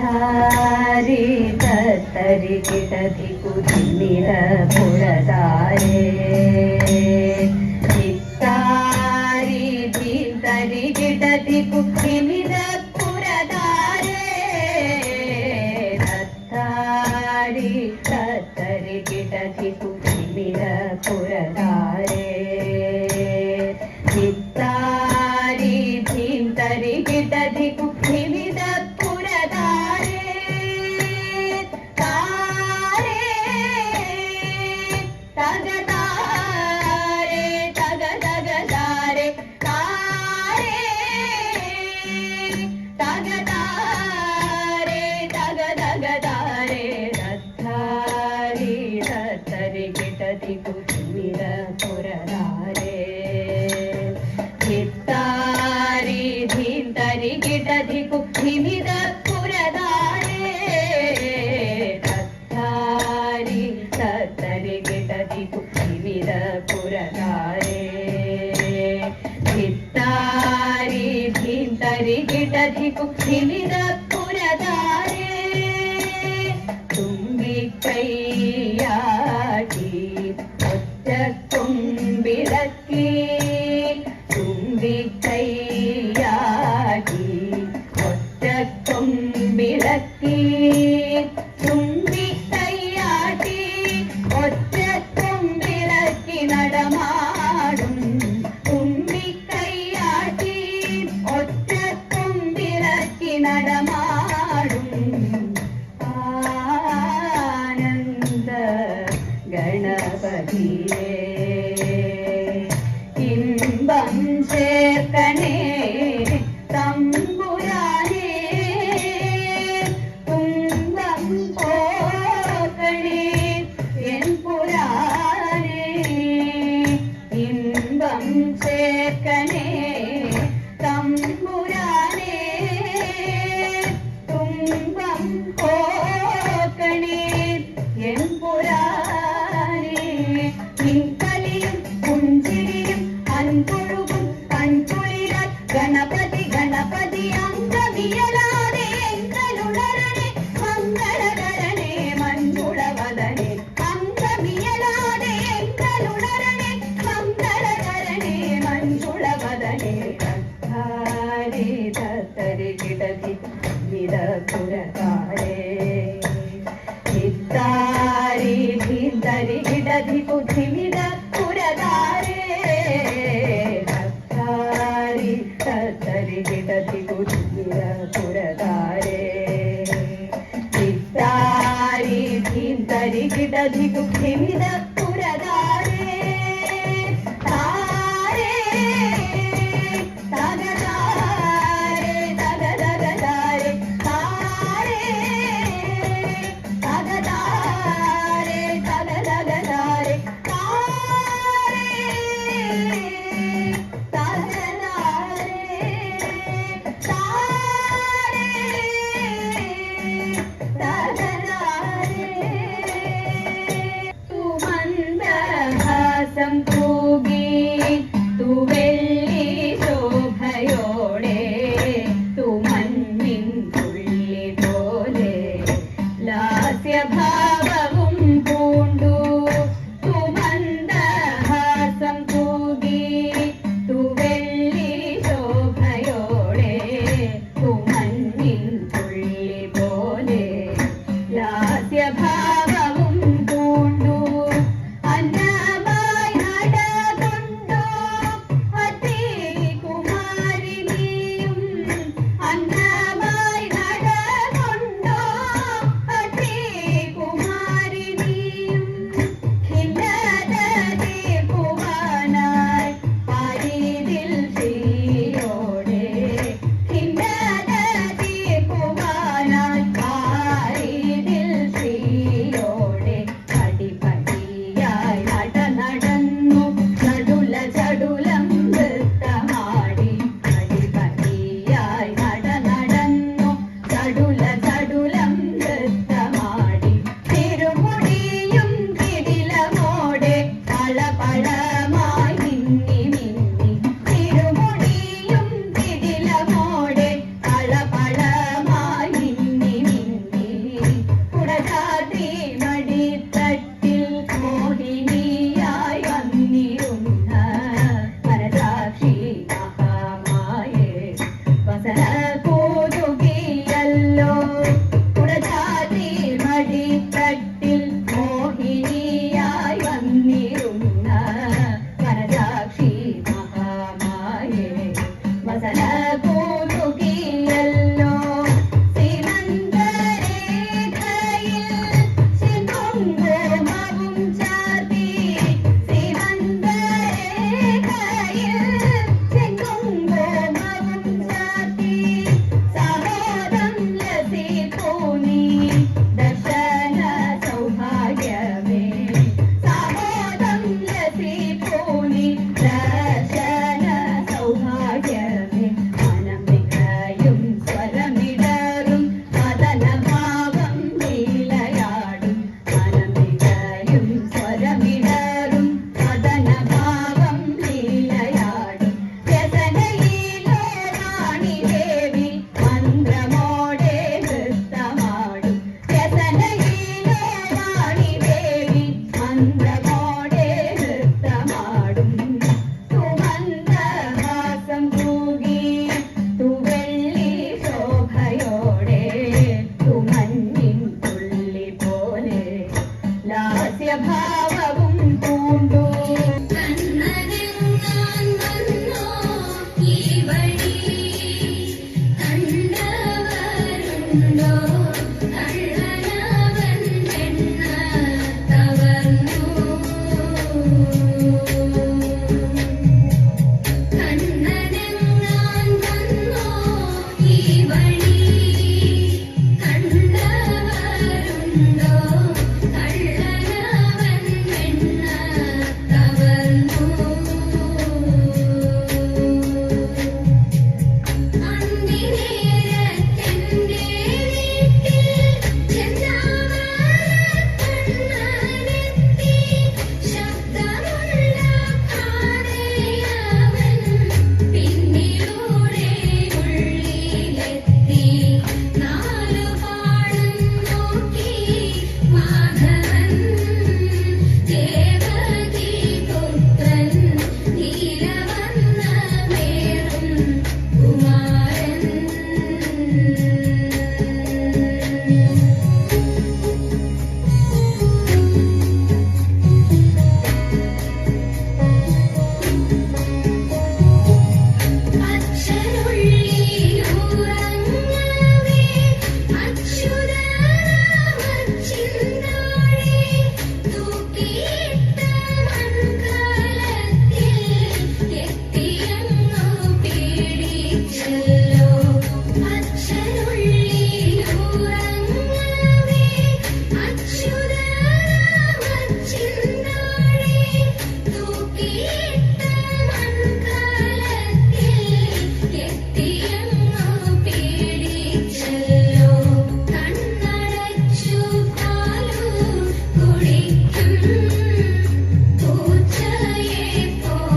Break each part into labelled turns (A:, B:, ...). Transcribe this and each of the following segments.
A: ಧಾರೆ ತತ್ತರಿ ಕಿಟದಿ ಕುದಿಮಿರ ಪುರದಾರೆ ಧಿತ್ತಾರಿ ಧಿತ್ತರಿ ಕಿಟದಿ ಕುಕ್ಕ धित्तारि भिन्तरि गिडधिकु हिमिदपुरदारे തുമ്പിക്കൈയാടി ഒറ്റ തുമ്പിളക്കി തുമ്പിക്കൈയാടി ഒറ്റ തുമ്പിളക്കി ಬಿಡದಿಗು ಕಿವಿದ and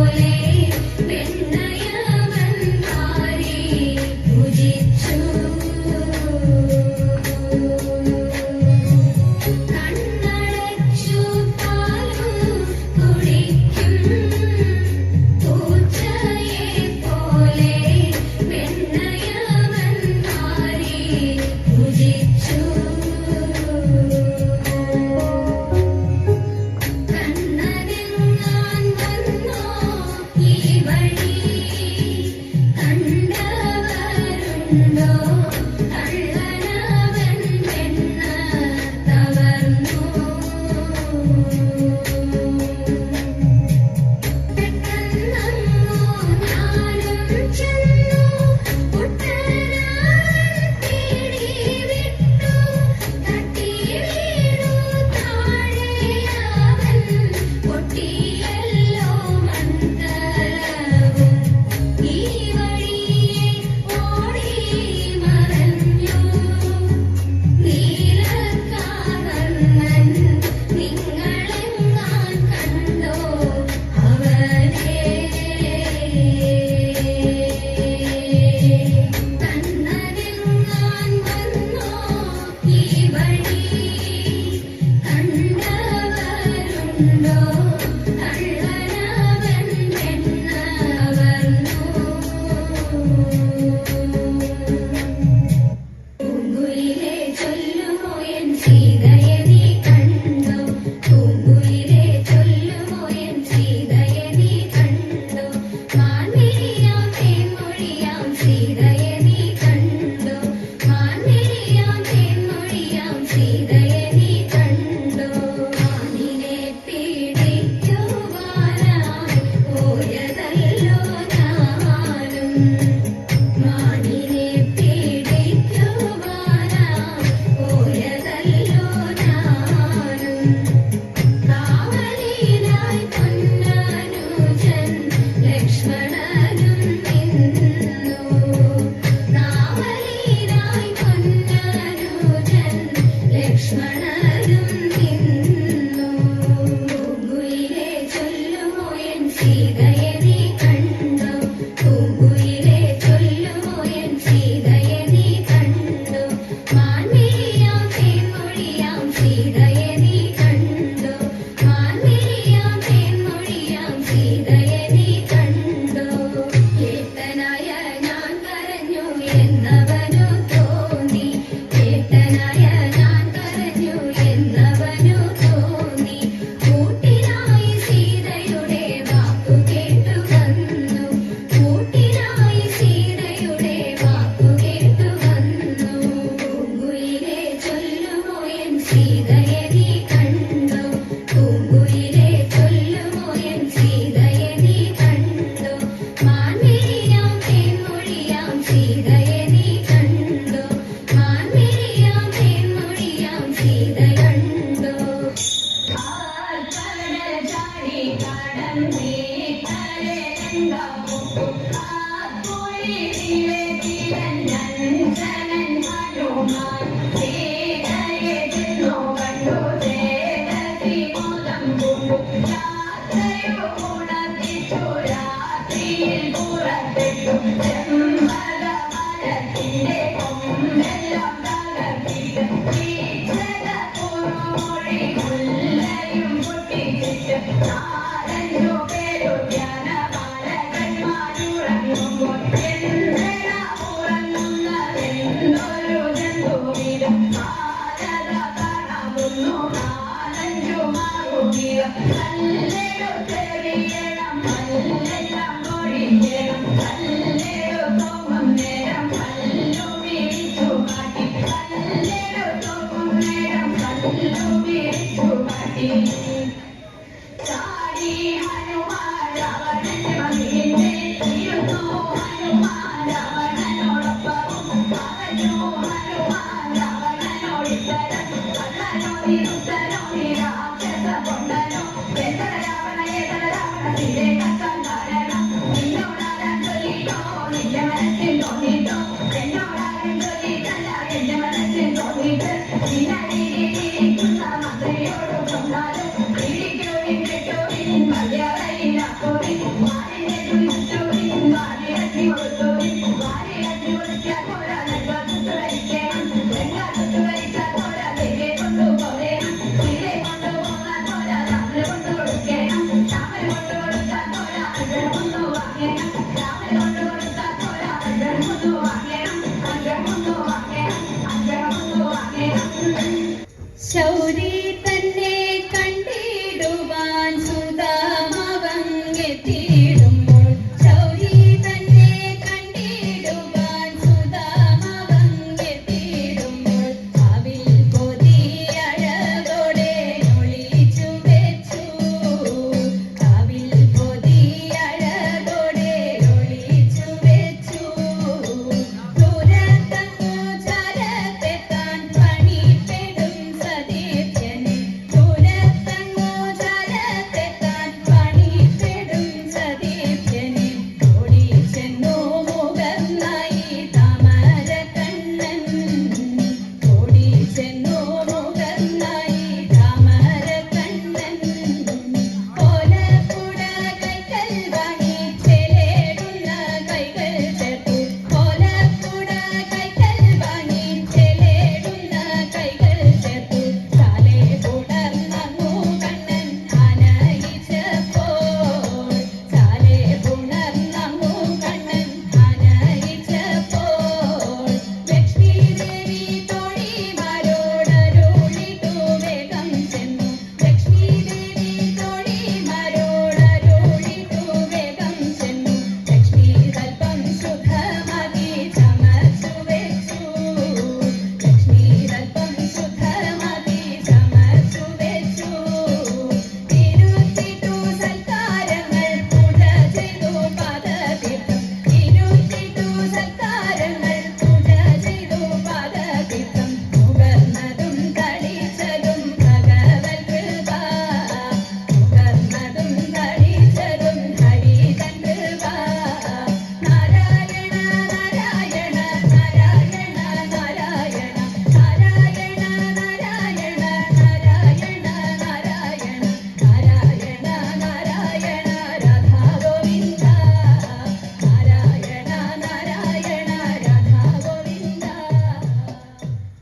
B: Olhei